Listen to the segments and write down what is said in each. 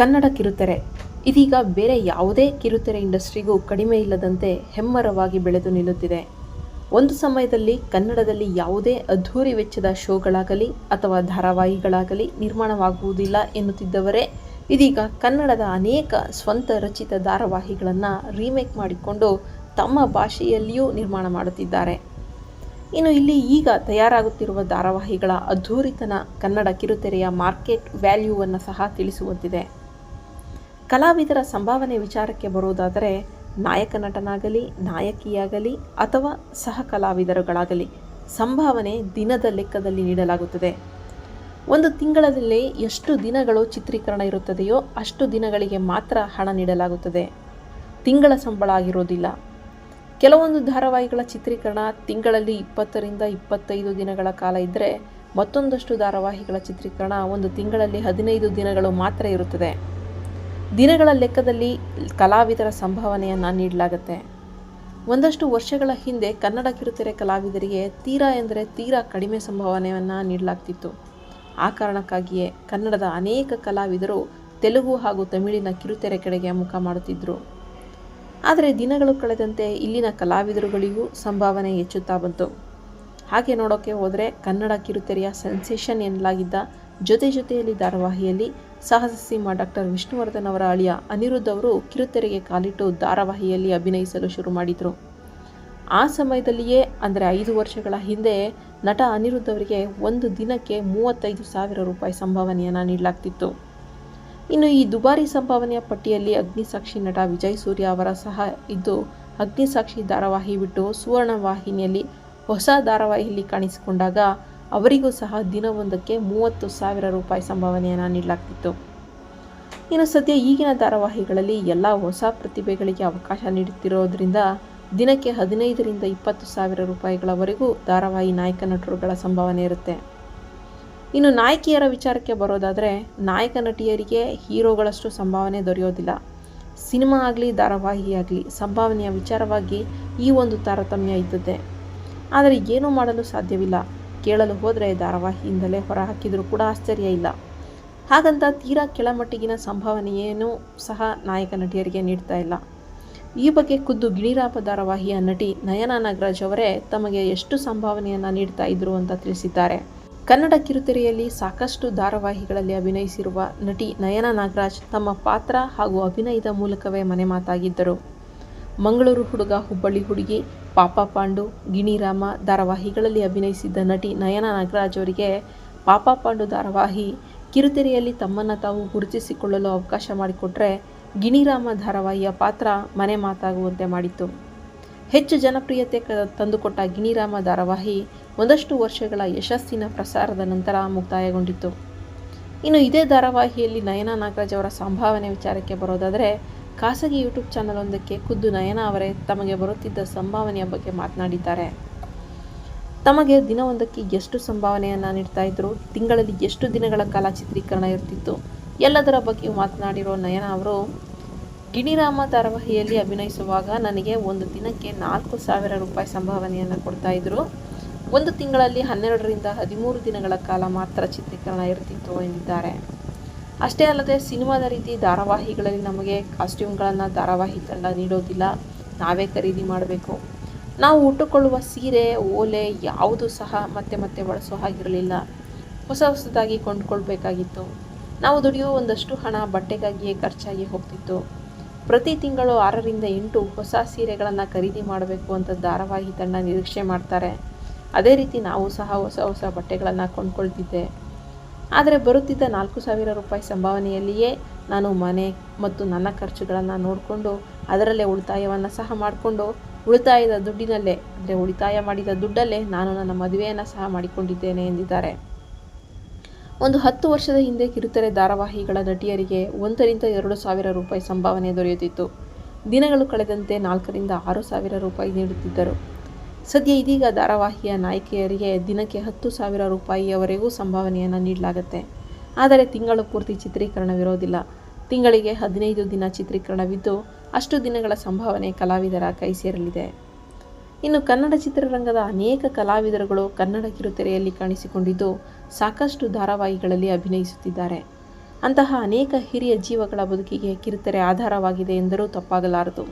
ಕನ್ನಡ ಕಿರುತೆರೆ ಇದೀಗ ಬೇರೆ ಯಾವುದೇ ಕಿರುತೆರೆ ಇಂಡಸ್ಟ್ರಿಗೂ ಕಡಿಮೆ ಇಲ್ಲದಂತೆ ಹೆಮ್ಮರವಾಗಿ ಬೆಳೆದು ನಿಲ್ಲುತ್ತಿದೆ. ಒಂದು ಸಮಯದಲ್ಲಿ ಕನ್ನಡದಲ್ಲಿ ಯಾವುದೇ ಅದ್ಧೂರಿ ವೆಚ್ಚದ ಶೋಗಳಾಗಲಿ ಅಥವಾ ಧಾರಾವಾಹಿಗಳಾಗಲಿ ನಿರ್ಮಾಣವಾಗುವುದಿಲ್ಲ ಎನ್ನುತ್ತಿದ್ದವರೇ, ಇದೀಗ ಕನ್ನಡದ ಅನೇಕ ಸ್ವಂತ ರಚಿತ ಧಾರಾವಾಹಿಗಳನ್ನು ರೀಮೇಕ್ ಮಾಡಿಕೊಂಡು ತಮ್ಮ ಭಾಷೆಯಲ್ಲಿಯೂ ನಿರ್ಮಾಣ ಮಾಡುತ್ತಿದ್ದಾರೆ. ಇನ್ನು ಇಲ್ಲಿ ಈಗ ತಯಾರಾಗುತ್ತಿರುವ ಧಾರಾವಾಹಿಗಳ ಅದ್ಧೂರಿತನ ಕನ್ನಡ ಕಿರುತೆರೆಯ ಮಾರ್ಕೆಟ್ ವ್ಯಾಲ್ಯೂವನ್ನು ಸಹ ತಿಳಿಸುವಂತಿದೆ. ಕಲಾವಿದರ ಸಂಭಾವನೆ ವಿಚಾರಕ್ಕೆ ಬರುವುದಾದರೆ ನಾಯಕ ನಟನಾಗಲಿ, ನಾಯಕಿಯಾಗಲಿ ಅಥವಾ ಸಹ ಕಲಾವಿದರುಗಳಾಗಲಿ ಸಂಭಾವನೆ ದಿನದ ಲೆಕ್ಕದಲ್ಲಿ ನೀಡಲಾಗುತ್ತದೆ. ಒಂದು ತಿಂಗಳಲ್ಲಿ ಎಷ್ಟು ದಿನಗಳು ಚಿತ್ರೀಕರಣ ಇರುತ್ತದೆಯೋ ಅಷ್ಟು ದಿನಗಳಿಗೆ ಮಾತ್ರ ಹಣ ನೀಡಲಾಗುತ್ತದೆ. ತಿಂಗಳ ಸಂಬಳ ಆಗಿರೋದಿಲ್ಲ. ಕೆಲವೊಂದು ಧಾರಾವಾಹಿಗಳ ಚಿತ್ರೀಕರಣ ತಿಂಗಳಲ್ಲಿ ಇಪ್ಪತ್ತರಿಂದ ಇಪ್ಪತ್ತೈದು ದಿನಗಳ ಕಾಲ ಇದ್ದರೆ ಮತ್ತೊಂದಷ್ಟು ಧಾರಾವಾಹಿಗಳ ಚಿತ್ರೀಕರಣ ಒಂದು ತಿಂಗಳಲ್ಲಿ ಹದಿನೈದು ದಿನಗಳು ಮಾತ್ರ ಇರುತ್ತದೆ. ದಿನಗಳ ಲೆಕ್ಕದಲ್ಲಿ ಕಲಾವಿದರ ಸಂಭಾವನೆಯನ್ನು ನೀಡಲಾಗುತ್ತೆ. ಒಂದಷ್ಟು ವರ್ಷಗಳ ಹಿಂದೆ ಕನ್ನಡ ಕಿರುತೆರೆ ಕಲಾವಿದರಿಗೆ ತೀರಾ ಎಂದರೆ ತೀರಾ ಕಡಿಮೆ ಸಂಭಾವನೆಯನ್ನು ನೀಡಲಾಗ್ತಿತ್ತು. ಆ ಕಾರಣಕ್ಕಾಗಿಯೇ ಕನ್ನಡದ ಅನೇಕ ಕಲಾವಿದರು ತೆಲುಗು ಹಾಗೂ ತಮಿಳಿನ ಕಿರುತೆರೆ ಕಡೆಗೆ ಮುಖ ಮಾಡುತ್ತಿದ್ದರು ಆದರೆ ದಿನಗಳು ಕಳೆದಂತೆ ಇಲ್ಲಿನ ಕಲಾವಿದರುಗಳಿಗೂ ಸಂಭಾವನೆ ಹೆಚ್ಚುತ್ತಾ ಬಂತು. ಹಾಗೆ ನೋಡೋಕ್ಕೆ ಹೋದರೆ ಕನ್ನಡ ಕಿರುತೆರೆಯ ಸೆನ್ಸೇಷನ್ ಎನ್ನಲಾಗಿದ್ದ ಜೊತೆ ಜೊತೆಯಲ್ಲಿ ಧಾರಾವಾಹಿಯಲ್ಲಿ ಸಾಹಸ ಸಿಂಹ ಡಾಕ್ಟರ್ ವಿಷ್ಣುವರ್ಧನ್ ಅವರ ಅಳಿಯ ಅನಿರುದ್ಧ್ ಅವರು ಕಿರುತೆರೆಗೆ ಕಾಲಿಟ್ಟು ಧಾರಾವಾಹಿಯಲ್ಲಿ ಅಭಿನಯಿಸಲು ಶುರು ಮಾಡಿದರು. ಆ ಸಮಯದಲ್ಲಿಯೇ, ಅಂದರೆ ಐದು ವರ್ಷಗಳ ಹಿಂದೆ, ನಟ ಅನಿರುದ್ಧ್ ಅವರಿಗೆ ಒಂದು ದಿನಕ್ಕೆ ಮೂವತ್ತೈದು ಸಾವಿರ ರೂಪಾಯಿ ಸಂಭಾವನೆಯನ್ನು ನೀಡಲಾಗ್ತಿತ್ತು. ಇನ್ನು ಈ ದುಬಾರಿ ಸಂಭಾವನೆಯ ಪಟ್ಟಿಯಲ್ಲಿ ಅಗ್ನಿಸಾಕ್ಷಿ ನಟ ವಿಜಯ್ ಸೂರ್ಯ ಅವರ ಸಹ ಇದ್ದು, ಅಗ್ನಿಸಾಕ್ಷಿ ಧಾರಾವಾಹಿ ಬಿಟ್ಟು ಸುವರ್ಣ ವಾಹಿನಿಯಲ್ಲಿ ಹೊಸ ಧಾರಾವಾಹಿಯಲ್ಲಿ ಕಾಣಿಸಿಕೊಂಡಾಗ ಅವರಿಗೂ ಸಹ ದಿನವೊಂದಕ್ಕೆ ಮೂವತ್ತು ಸಾವಿರ ರೂಪಾಯಿ ಸಂಭಾವನೆಯನ್ನು ನೀಡಲಾಗ್ತಿತ್ತು. ಇನ್ನು ಸದ್ಯ ಈಗಿನ ಧಾರಾವಾಹಿಗಳಲ್ಲಿ ಎಲ್ಲ ಹೊಸ ಪ್ರತಿಭೆಗಳಿಗೆ ಅವಕಾಶ ನೀಡುತ್ತಿರೋದ್ರಿಂದ ದಿನಕ್ಕೆ ಹದಿನೈದರಿಂದ ಇಪ್ಪತ್ತು ಸಾವಿರ ರೂಪಾಯಿಗಳವರೆಗೂ ಧಾರಾವಾಹಿ ನಾಯಕ ನಟರುಗಳ ಸಂಭಾವನೆ ಇರುತ್ತೆ. ಇನ್ನು ನಾಯಕಿಯರ ವಿಚಾರಕ್ಕೆ ಬರೋದಾದರೆ ನಾಯಕ ನಟಿಯರಿಗೆ ಹೀರೋಗಳಷ್ಟು ಸಂಭಾವನೆ ದೊರೆಯೋದಿಲ್ಲ. ಸಿನಿಮಾ ಆಗಲಿ, ಧಾರಾವಾಹಿ ಆಗಲಿ, ಸಂಭಾವನೆಯ ವಿಚಾರವಾಗಿ ಈ ಒಂದು ತಾರತಮ್ಯ ಇದ್ದದ್ದೇ. ಆದರೆ ಏನೂ ಮಾಡಲು ಸಾಧ್ಯವಿಲ್ಲ. ಕೇಳಲು ಹೋದರೆ ಧಾರಾವಾಹಿಯಿಂದಲೇ ಹೊರಹಾಕಿದರೂ ಕೂಡ ಆಶ್ಚರ್ಯ ಇಲ್ಲ. ಹಾಗಂತ ತೀರಾ ಕೆಳಮಟ್ಟಿಗಿನ ಸಂಭಾವನೆಯೇನೂ ಸಹ ನಾಯಕ ನಟಿಯರಿಗೆ ನೀಡ್ತಾ ಇಲ್ಲ. ಈ ಬಗ್ಗೆ ಖುದ್ದು ಗಿಣಿರಾಪ ಧಾರಾವಾಹಿಯ ನಟಿ ನಯನ ನಾಗರಾಜ್ ಅವರೇ ತಮಗೆ ಎಷ್ಟು ಸಂಭಾವನೆಯನ್ನು ನೀಡ್ತಾ ಇದ್ರು ಅಂತ ತಿಳಿಸಿದ್ದಾರೆ. ಕನ್ನಡ ಕಿರುತೆರೆಯಲ್ಲಿ ಸಾಕಷ್ಟು ಧಾರಾವಾಹಿಗಳಲ್ಲಿ ಅಭಿನಯಿಸಿರುವ ನಟಿ ನಯನ ನಾಗರಾಜ್ ತಮ್ಮ ಪಾತ್ರ ಹಾಗೂ ಅಭಿನಯದ ಮೂಲಕವೇ ಮನೆ ಮಾತಾಗಿದ್ದರು. ಮಂಗಳೂರು ಹುಡುಗ ಹುಬ್ಬಳ್ಳಿ ಹುಡುಗಿ ಪಾಪ ಪಾಂಡು ಗಿಣಿರಾಮ ಧಾರಾವಾಹಿಗಳಲ್ಲಿ ಅಭಿನಯಿಸಿದ್ದ ನಟಿ ನಯನ ನಾಗರಾಜ್ ಅವರಿಗೆ ಪಾಪ ಪಾಂಡು ಧಾರಾವಾಹಿ ಕಿರುತೆರೆಯಲ್ಲಿ ತಮ್ಮನ್ನು ತಾವು ಗುರುತಿಸಿಕೊಳ್ಳಲು ಅವಕಾಶ ಮಾಡಿಕೊಟ್ರೆ ಗಿಣಿರಾಮ ಧಾರಾವಾಹಿಯ ಪಾತ್ರ ಮನೆ ಮಾತಾಗುವಂತೆ ಮಾಡಿತ್ತು. ಹೆಚ್ಚು ಜನಪ್ರಿಯತೆ ತಂದುಕೊಟ್ಟ ಗಿಣಿರಾಮ ಧಾರಾವಾಹಿ ಒಂದಷ್ಟು ವರ್ಷಗಳ ಯಶಸ್ಸಿನ ಪ್ರಸಾರದ ನಂತರ ಮುಕ್ತಾಯಗೊಂಡಿತ್ತು. ಇನ್ನು ಇದೇ ಧಾರಾವಾಹಿಯಲ್ಲಿ ನಯನ ನಾಗರಾಜ್ ಅವರ ಸಂಭಾವನೆ ವಿಚಾರಕ್ಕೆ ಬರೋದಾದರೆ ಖಾಸಗಿ ಯೂಟ್ಯೂಬ್ ಚಾನಲ್ ಒಂದಕ್ಕೆ ಖುದ್ದು ನಯನಾ ಅವರೇ ತಮಗೆ ಬರುತ್ತಿದ್ದ ಸಂಭಾವನೆಯ ಬಗ್ಗೆ ಮಾತನಾಡಿದ್ದಾರೆ. ತಮಗೆ ದಿನವೊಂದಕ್ಕೆ ಎಷ್ಟು ಸಂಭಾವನೆಯನ್ನು ನೀಡ್ತಾ ಇದ್ರು, ತಿಂಗಳಲ್ಲಿ ಎಷ್ಟು ದಿನಗಳ ಕಾಲ ಚಿತ್ರೀಕರಣ ಇರ್ತಿತ್ತು, ಎಲ್ಲದರ ಬಗ್ಗೆ ಮಾತನಾಡಿರೋ ನಯನ ಅವರು, ಗಿಣಿರಾಮ ಧಾರಾವಾಹಿಯಲ್ಲಿ ಅಭಿನಯಿಸುವಾಗ ನನಗೆ ಒಂದು ದಿನಕ್ಕೆ ನಾಲ್ಕು ಸಾವಿರ ರೂಪಾಯಿ ಸಂಭಾವನೆಯನ್ನು ಕೊಡ್ತಾ ಇದ್ರು. ಒಂದು ತಿಂಗಳಲ್ಲಿ ಹನ್ನೆರಡರಿಂದ ಹದಿಮೂರು ದಿನಗಳ ಕಾಲ ಮಾತ್ರ ಚಿತ್ರೀಕರಣ ಇರ್ತಿತ್ತು ಎಂದಿದ್ದಾರೆ. ಅಷ್ಟೇ ಅಲ್ಲದೆ ಸಿನಿಮಾದ ರೀತಿ ಧಾರಾವಾಹಿಗಳಲ್ಲಿ ನಮಗೆ ಕಾಸ್ಟ್ಯೂಮ್ಗಳನ್ನು ಧಾರಾವಾಹಿ ನೀಡೋದಿಲ್ಲ. ನಾವೇ ಖರೀದಿ ಮಾಡಬೇಕು. ನಾವು ಉಟ್ಟುಕೊಳ್ಳುವ ಸೀರೆ, ಓಲೆ ಯಾವುದು ಸಹ ಮತ್ತೆ ಮತ್ತೆ ಬಳಸೋ ಹಾಗಿರಲಿಲ್ಲ. ಹೊಸ ಹೊಸದಾಗಿ ಕೊಂಡ್ಕೊಳ್ಬೇಕಾಗಿತ್ತು. ನಾವು ದುಡಿಯುವ ಒಂದಷ್ಟು ಹಣ ಬಟ್ಟೆಗಾಗಿಯೇ ಖರ್ಚಾಗಿ ಹೋಗ್ತಿತ್ತು. ಪ್ರತಿ ತಿಂಗಳು ಆರರಿಂದ ಎಂಟು ಹೊಸ ಸೀರೆಗಳನ್ನು ಖರೀದಿ ಮಾಡಬೇಕು ಅಂತ ಧಾರಾವಾಹಿ ತಂಡ ನಿರೀಕ್ಷೆ ಮಾಡ್ತಾರೆ. ಅದೇ ರೀತಿ ನಾವು ಸಹ ಹೊಸ ಹೊಸ ಬಟ್ಟೆಗಳನ್ನು ಕೊಂಡ್ಕೊಳ್ತಿದ್ದೆ. ಆದರೆ ಬರುತ್ತಿದ್ದ ನಾಲ್ಕು ಸಾವಿರ ರೂಪಾಯಿ ಸಂಭಾವನೆಯಲ್ಲಿಯೇ ನಾನು ಮನೆ ಮತ್ತು ನನ್ನ ಖರ್ಚುಗಳನ್ನು ನೋಡಿಕೊಂಡು ಅದರಲ್ಲೇ ಉಳಿತಾಯವನ್ನು ಸಹ ಮಾಡಿಕೊಂಡು ಉಳಿತಾಯದ ದುಡ್ಡಿನಲ್ಲೇ, ಅಂದರೆ ಉಳಿತಾಯ ಮಾಡಿದ ದುಡ್ಡಲ್ಲೇ ನಾನು ನನ್ನ ಮದುವೆಯನ್ನು ಸಹ ಮಾಡಿಕೊಂಡಿದ್ದೇನೆ ಎಂದಿದ್ದಾರೆ. ಒಂದು ಹತ್ತು ವರ್ಷದ ಹಿಂದೆ ಕಿರುತೆರೆ ಧಾರಾವಾಹಿಗಳ ನಟಿಯರಿಗೆ ಒಂದರಿಂದ ಎರಡು ಸಾವಿರ ರೂಪಾಯಿ ಸಂಭಾವನೆ ದೊರೆಯುತ್ತಿತ್ತು. ದಿನಗಳು ಕಳೆದಂತೆ ನಾಲ್ಕರಿಂದ ಆರು ಸಾವಿರ ರೂಪಾಯಿ ನೀಡುತ್ತಿದ್ದರು. ಸದ್ಯ ಇದೀಗ ಧಾರಾವಾಹಿಯ ನಾಯಕಿಯರಿಗೆ ದಿನಕ್ಕೆ ಹತ್ತು ಸಾವಿರ ರೂಪಾಯಿಯವರೆಗೂ ಸಂಭಾವನೆಯನ್ನು ನೀಡಲಾಗುತ್ತೆ. ಆದರೆ ತಿಂಗಳು ಪೂರ್ತಿ ಚಿತ್ರೀಕರಣವಿರೋದಿಲ್ಲ ತಿಂಗಳಿಗೆ ಹದಿನೈದು ದಿನ ಚಿತ್ರೀಕರಣವಿದ್ದು, ಅಷ್ಟು ದಿನಗಳ ಸಂಭಾವನೆ ಕಲಾವಿದರ ಕೈ ಸೇರಲಿದೆ ಇನ್ನು ಕನ್ನಡ ಚಿತ್ರರಂಗದ ಅನೇಕ ಕಲಾವಿದರುಗಳು ಕನ್ನಡ ಕಿರುತೆರೆಯಲ್ಲಿ ಕಾಣಿಸಿಕೊಂಡಿದ್ದು, ಸಾಕಷ್ಟು ಧಾರಾವಾಹಿಗಳಲ್ಲಿ ಅಭಿನಯಿಸುತ್ತಿದ್ದಾರೆ. ಅಂತಹ ಅನೇಕ ಹಿರಿಯ ಜೀವಗಳ ಬದುಕಿಗೆ ಕಿರುತೆರೆ ಆಧಾರವಾಗಿದೆ ಎಂದರೂ ತಪ್ಪಾಗಲಾರದು.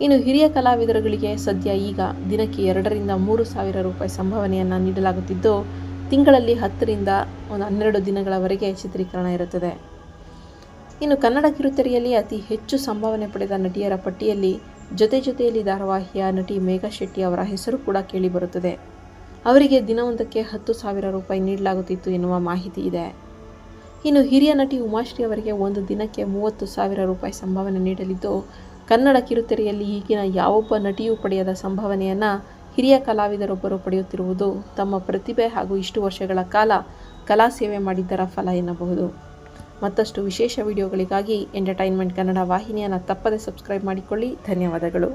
ಇನ್ನು ಹಿರಿಯ ಕಲಾವಿದರುಗಳಿಗೆ ಸದ್ಯ ಈಗ ದಿನಕ್ಕೆ ಎರಡರಿಂದ ಮೂರು ಸಾವಿರ ರೂಪಾಯಿ ಸಂಭಾವನೆಯನ್ನು ನೀಡಲಾಗುತ್ತಿದ್ದು, ತಿಂಗಳಲ್ಲಿ ಹತ್ತರಿಂದ ಒಂದು ಹನ್ನೆರಡು ದಿನಗಳವರೆಗೆ ಚಿತ್ರೀಕರಣ ಇರುತ್ತದೆ. ಇನ್ನು ಕನ್ನಡ ಕಿರುತೆರೆಯಲ್ಲಿ ಅತಿ ಹೆಚ್ಚು ಸಂಭಾವನೆ ಪಡೆದ ನಟಿಯರ ಪಟ್ಟಿಯಲ್ಲಿ ಜೊತೆ ಜೊತೆಯಲ್ಲಿ ಧಾರಾವಾಹಿಯ ನಟಿ ಮೇಘಾ ಶೆಟ್ಟಿ ಅವರ ಹೆಸರು ಕೂಡ ಕೇಳಿಬರುತ್ತದೆ ಅವರಿಗೆ ದಿನವೊಂದಕ್ಕೆ ಹತ್ತು ಸಾವಿರ ರೂಪಾಯಿ ನೀಡಲಾಗುತ್ತಿತ್ತು ಎನ್ನುವ ಮಾಹಿತಿ ಇದೆ. ಇನ್ನು ಹಿರಿಯ ನಟಿ ಉಮಾಶ್ರೀ ಅವರಿಗೆ ಒಂದು ದಿನಕ್ಕೆ ಮೂವತ್ತು ಸಾವಿರ ರೂಪಾಯಿ ಸಂಭಾವನೆ ನೀಡಲಿದ್ದು ಕನ್ನಡ ಕಿರುತೆರೆಯಲ್ಲಿ ಈಗಿನ ಯಾವೊಬ್ಬ ನಟಿಯೂ ಪಡೆಯದ ಸಂಭಾವನೆಯನ್ನು ಹಿರಿಯ ಕಲಾವಿದರೊಬ್ಬರು ಪಡೆಯುತ್ತಿರುವುದು ತಮ್ಮ ಪ್ರತಿಭೆ ಹಾಗೂ ಇಷ್ಟು ವರ್ಷಗಳ ಕಾಲ ಕಲಾ ಸೇವೆ ಮಾಡಿದ್ದರ ಫಲ ಎನ್ನಬಹುದು. ಮತ್ತಷ್ಟು ವಿಶೇಷ ವಿಡಿಯೋಗಳಿಗಾಗಿ ಎಂಟರ್ಟೈನ್ಮೆಂಟ್ ಕನ್ನಡ ವಾಹಿನಿಯನ್ನು ತಪ್ಪದೆ ಸಬ್ಸ್ಕ್ರೈಬ್ ಮಾಡಿಕೊಳ್ಳಿ. ಧನ್ಯವಾದಗಳು.